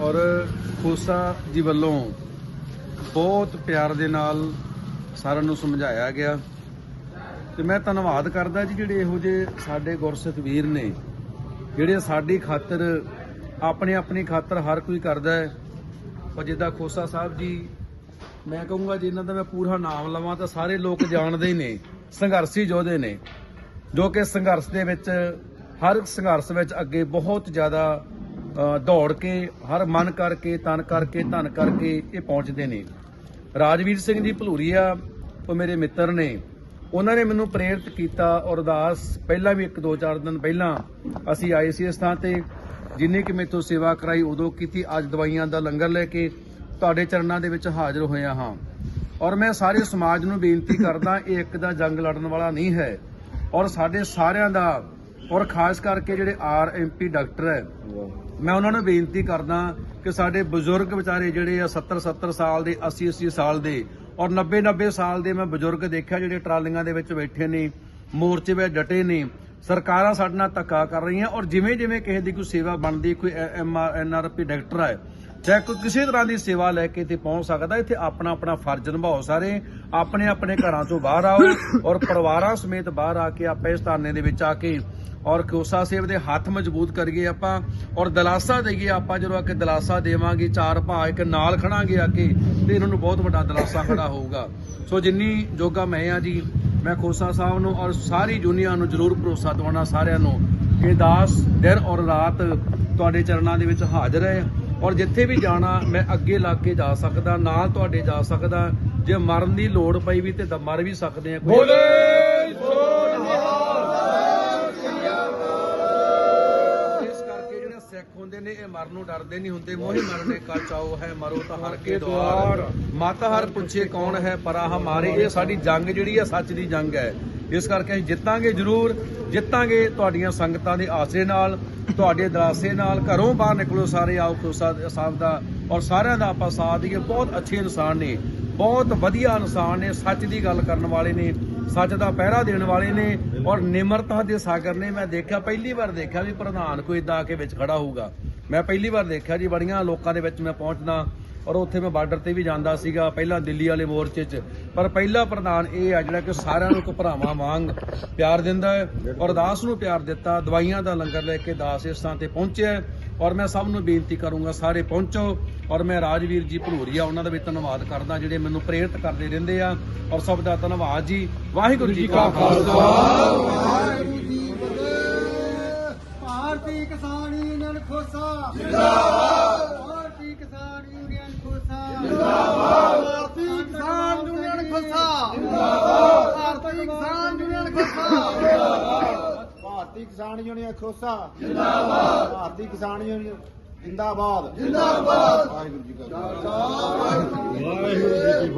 ਔਰ ਖੋਸਾ ਜੀ ਵੱਲੋਂ ਬਹੁਤ ਪਿਆਰ ਦੇ ਨਾਲ ਸਾਰਿਆਂ ਨੂੰ ਸਮਝਾਇਆ ਗਿਆ। ਤੇ ਮੈਂ ਧੰਨਵਾਦ ਕਰਦਾ ਜੀ ਜਿਹੜੇ ਇਹੋ ਜਿਹੇ ਸਾਡੇ ਗੁਰਸਿੱਖ ਵੀਰ ਨੇ, ਜਿਹੜੇ ਸਾਡੀ ਖਾਤਰ, ਆਪਣੇ ਆਪਣੀ ਖਾਤਰ ਹਰ ਕੋਈ ਕਰਦਾ ਹੈ। ਪਰ ਜਿੱਦਾਂ ਖੋਸਾ ਸਾਹਿਬ ਜੀ, ਮੈਂ ਕਹੂੰਗਾ ਜੇ ਇਹਨਾਂ ਦਾ ਮੈਂ ਪੂਰਾ ਨਾਮ ਲਵਾਂ ਤਾਂ ਸਾਰੇ ਲੋਕ ਜਾਣਦੇ ਹੀ ਨੇ, ਸੰਘਰਸ਼ੀ ਯੋਧੇ ਨੇ, ਜੋ ਕਿ ਸੰਘਰਸ਼ ਦੇ ਵਿੱਚ, ਹਰ ਇੱਕ ਸੰਘਰਸ਼ ਵਿੱਚ ਅੱਗੇ ਬਹੁਤ ਜ਼ਿਆਦਾ ਦੌੜ ਕੇ, ਹਰ ਮਨ ਕਰਕੇ, ਤਨ ਕਰਕੇ, ਧਨ ਕਰਕੇ ਇਹ ਪਹੁੰਚਦੇ ਨੇ। ਰਾਜਵੀਰ ਸਿੰਘ ਜੀ ਭਲੂਰੀਆ, ਉਹ ਮੇਰੇ ਮਿੱਤਰ ਨੇ। ਉਹਨਾਂ ਨੇ ਮੈਨੂੰ ਪ੍ਰੇਰਿਤ ਕੀਤਾ ਔਰ ਅਰਦਾਸ ਪਹਿਲਾਂ ਵੀ ਇੱਕ ਦੋ ਚਾਰ ਦਿਨ ਪਹਿਲਾਂ ਅਸੀਂ ਆਏ ਸੀ ਇਸ ਥਾਂ ਤੇ। ਜਿੰਨੀ ਕਿ ਮੇਥੋਂ ਸੇਵਾ ਕਰਾਈ, ਉਦੋਂ ਕੀਤੀ। ਅੱਜ ਦਵਾਈਆਂ ਦਾ ਲੰਗਰ ਲੈ ਕੇ ਤੁਹਾਡੇ ਚਰਨਾਂ ਦੇ ਵਿੱਚ ਹਾਜ਼ਰ ਹੋਇਆ ਹਾਂ। ਔਰ ਮੈਂ ਸਾਰੇ ਸਮਾਜ ਨੂੰ ਬੇਨਤੀ ਕਰਦਾ, ਇਹ ਇੱਕ ਦਾ ਜੰਗ ਲੜਨ ਵਾਲਾ ਨਹੀਂ ਹੈ। ਔਰ ਸਾਡੇ ਸਾਰਿਆਂ ਦਾ ਔਰ ਖਾਸ ਕਰਕੇ ਜਿਹੜੇ ਆਰ ਐਮਪੀ ਡਾਕਟਰ ਹੈ ਮੈਂ ਉਹਨਾਂ ਨੂੰ ਬੇਨਤੀ ਕਰਦਾ ਕਿ ਸਾਡੇ ਬਜ਼ੁਰਗ ਵਿਚਾਰੇ ਜਿਹੜੇ ਆ 70 70 ਸਾਲ ਦੇ 80 80 ਸਾਲ ਦੇ ਔਰ 90 90 ਸਾਲ ਦੇ ਮੈਂ ਬਜ਼ੁਰਗ ਦੇਖਿਆ ਜਿਹੜੇ ਟਰਾਲੀਆਂ ਦੇ ਵਿੱਚ ਬੈਠੇ ਨੇ ਮੋਰਚੇ ਵਿੱਚ ਡਟੇ ਨੇ ਸਰਕਾਰਾਂ ਸਾਡੇ ਨਾਲ ਧੱਕਾ ਕਰ ਰਹੀਆਂ ਔਰ ਜਿਵੇਂ ਜਿਵੇਂ ਕਿਸੇ ਦੀ ਕੋਈ ਸੇਵਾ ਬਣਦੀ ਕੋਈ M R N R P doctor ਹੈ ਚਾਹੇ ਕੋਈ ਕਿਸੇ ਤਰ੍ਹਾਂ ਦੀ ਸੇਵਾ ਲੈ ਕੇ ਇੱਥੇ ਪਹੁੰਚ ਸਕਦਾ, ਇੱਥੇ ਆਪਣਾ ਆਪਣਾ ਫਰਜ਼ ਨਿਭਾਓ ਸਾਰੇ, ਆਪਣੇ ਆਪਣੇ ਘਰਾਂ ਤੋਂ ਬਾਹਰ ਆਓ ਔਰ ਪਰਿਵਾਰਾਂ ਸਮੇਤ ਬਾਹਰ ਆ ਕੇ ਆਪਾਂ ਇਸ ਧਰਨੇ ਦੇ ਵਿੱਚ ਆ ਕੇ ਔਰ ਕੋਸਾ ਸੇਵ ਦੇ ਹੱਥ ਮਜ਼ਬੂਤ ਕਰੀਏ ਆਪਾਂ ਔਰ ਦਲਾਸਾ ਦੇਈਏ ਆਪਾਂ, ਜਦੋਂ ਆ ਕੇ ਦਲਾਸਾ ਦੇਵਾਂਗੇ, ਚਾਰ ਭਾ ਇੱਕ ਨਾਲ ਖੜਾਂਗੇ ਆ ਕੇ, ਤੇ ਇਹਨਾਂ ਨੂੰ ਬਹੁਤ ਵੱਡਾ ਦਲਾਸਾ ਖੜਾ ਹੋਊਗਾ। ਸੋ ਜਿੰਨੀ ਜੋਗਾ ਮੈਂ ਆ ਜੀ, ਮੈਂ ਖੋਸਾ ਸਾਹਿਬ ਨੂੰ ਔਰ ਸਾਰੀ ਦੁਨੀਆ ਨੂੰ ਜ਼ਰੂਰ ਭਰੋਸਾ ਦਿਵਾਉਣਾ ਸਾਰਿਆਂ ਨੂੰ ਕਿ ਦਾਸ ਦਿਨ ਔਰ ਰਾਤ ਤੁਹਾਡੇ ਚਰਨਾਂ ਦੇ ਵਿੱਚ ਹਾਜ਼ਰ ਹੈ। ਔਰ ਜਿੱਥੇ ਵੀ ਜਾਣਾ ਮੈਂ ਅੱਗੇ ਲੱਗ ਕੇ ਜਾ ਸਕਦਾ ਨਾਲ ਤੁਹਾਡੇ ਜਾ ਸਕਦਾ। ਜੇ ਮਰਨ ਦੀ ਲੋੜ ਪਈ ਵੀ ਤੇ ਮਰ ਵੀ ਸਕਦੇ ਆ। ਕੋਈ ਇਸ ਕਰਕੇ ਜਿਹੜੇ ਸਿੱਖ ਹੁੰਦੇ ਨੇ ਇਹ ਮਰਨ ਨੂੰ ਡਰਦੇ ਨਹੀਂ ਹੁੰਦੇ। ਮੋਹੀ ਮਰਨੇ ਕਾ ਚਾਓ ਹੈ ਮਰੋ ਤਾਂ ਹਰ ਕੇ ਦੁਆਰ। ਮਤ ਹਰ ਪੁੱਛੇ ਕੌਣ ਹੈ ਪਰਾ ਹਮਾਰੇ ਇਹ ਸਾਡੀ ਜੰਗ ਜਿਹੜੀ ਹੈ ਸੱਚ ਦੀ ਜੰਗ ਹੈ। ਇਸ ਕਰਕੇ ਅਸੀਂ ਜਿੱਤਾਂਗੇ ਜ਼ਰੂਰ ਜਿੱਤਾਂਗੇ ਤੁਹਾਡੀਆਂ ਸੰਗਤਾਂ ਦੇ ਆਸਰੇ ਨਾਲ ਤੁਹਾਡੇ ਦਰਾਸੇ ਨਾਲ ਘਰੋਂ ਬਾਹਰ ਨਿਕਲੋ ਸਾਰੇ ਆਓ ਖੋਸਾ ਸਾਹਿਬ ਦਾ ਔਰ ਸਾਰਿਆਂ ਦਾ ਆਪਾਂ ਸਾਥ ਦਈਏ। ਬਹੁਤ ਅੱਛੇ ਇਨਸਾਨ ਨੇ ਬਹੁਤ ਵਧੀਆ ਇਨਸਾਨ ਨੇ ਸੱਚ ਦੀ ਗੱਲ ਕਰਨ ਵਾਲੇ ਨੇ ਸੱਚ ਦਾ ਪਹਿਰਾ ਦੇਣ ਵਾਲੇ ਨੇ ਔਰ ਨਿਮਰਤਾ ਦੇ ਸਾਗਰ ਨੇ। ਮੈਂ ਦੇਖਿਆ ਪਹਿਲੀ ਵਾਰ ਦੇਖਿਆ ਵੀ ਪ੍ਰਧਾਨ ਕੋਈ ਇਦਾਂ ਆ ਕੇ ਵਿੱਚ ਖੜਾ ਹੋਊਗਾ। ਮੈਂ ਪਹਿਲੀ ਵਾਰ ਦੇਖਿਆ ਜੀ ਬੜੀਆਂ ਲੋਕਾਂ ਦੇ ਵਿੱਚ ਮੈਂ ਪਹੁੰਚਦਾ। ਔਰ ਉੱਥੇ ਮੈਂ ਬਾਰਡਰ ਤੇ ਵੀ ਜਾਂਦਾ ਸੀਗਾ, ਪਹਿਲਾਂ ਦਿੱਲੀ ਵਾਲੇ ਮੋਰਚੇ 'ਚ। ਪਰ ਪਹਿਲਾ ਪ੍ਰਧਾਨ ਇਹ ਆ ਜਿਹੜਾ ਕਿ ਸਾਰਿਆਂ ਨੂੰ ਇੱਕ ਭਰਾਵਾਂ ਵਾਂਗ ਪਿਆਰ ਦਿੰਦਾ ਹੈ ਔਰ ਦਾਸ ਨੂੰ ਪਿਆਰ ਦਿੱਤਾ, ਦਵਾਈਆਂ ਦਾ ਲੰਗਰ ਲੈ ਕੇ ਦਾਸ ਇਸ ਥਾਂ ਤੇ ਪਹੁੰਚਿਆ ਔਰ ਮੈਂ ਸਭ ਨੂੰ ਬੇਨਤੀ ਕਰੂੰਗਾ, ਸਾਰੇ ਪਹੁੰਚੋ। ਔਰ ਮੈਂ ਰਾਜਵੀਰ ਜੀ ਭਲੂਰੀਆ ਉਹਨਾਂ ਦਾ ਵੀ ਧੰਨਵਾਦ ਕਰਦਾ, ਜਿਹੜੇ ਮੈਨੂੰ ਪ੍ਰੇਰਿਤ ਕਰਦੇ ਰਹਿੰਦੇ ਆ। ਔਰ ਸਭ ਦਾ ਧੰਨਵਾਦ ਜੀ। ਵਾਹਿਗੁਰੂ ਜੀ ਕਾ ਖਾਲਸਾ ਭਾਰਤੀ ਕਿਸਾਨ ਯੂਨੀਅਨ ਖੋਸਾ ਜਿੰਦਾਬਾਦ ਭਾਰਤੀ ਕਿਸਾਨ ਯੂਨੀਅਨ ਖੋਸਾ ਜਿੰਦਾਬਾਦ ਭਾਰਤੀ ਕਿਸਾਨ ਯੂਨੀਅਨ ਖੋਸਾ ਜਿੰਦਾਬਾਦ ਭਾਰਤੀ ਕਿਸਾਨ ਯੂਨੀਅਨ ਖੋਸਾ ਭਾਰਤੀ ਕਿਸਾਨ ਯੂਨੀਅਨ ਖੋਸਾ। ਜਿੰਦਾਬਾਦ। ਭਾਰਤੀ ਕਿਸਾਨ ਯੂਨੀਅਨ ਜਿੰਦਾਬਾਦ। ਜਿੰਦਾਬਾਦ। ਵਾਹਿਗੁਰੂ ਜੀ ਕਾ ਖਾਲਸਾ। ਵਾਹਿਗੁਰੂ ਜੀ ਕੀ ਫਤਿਹ।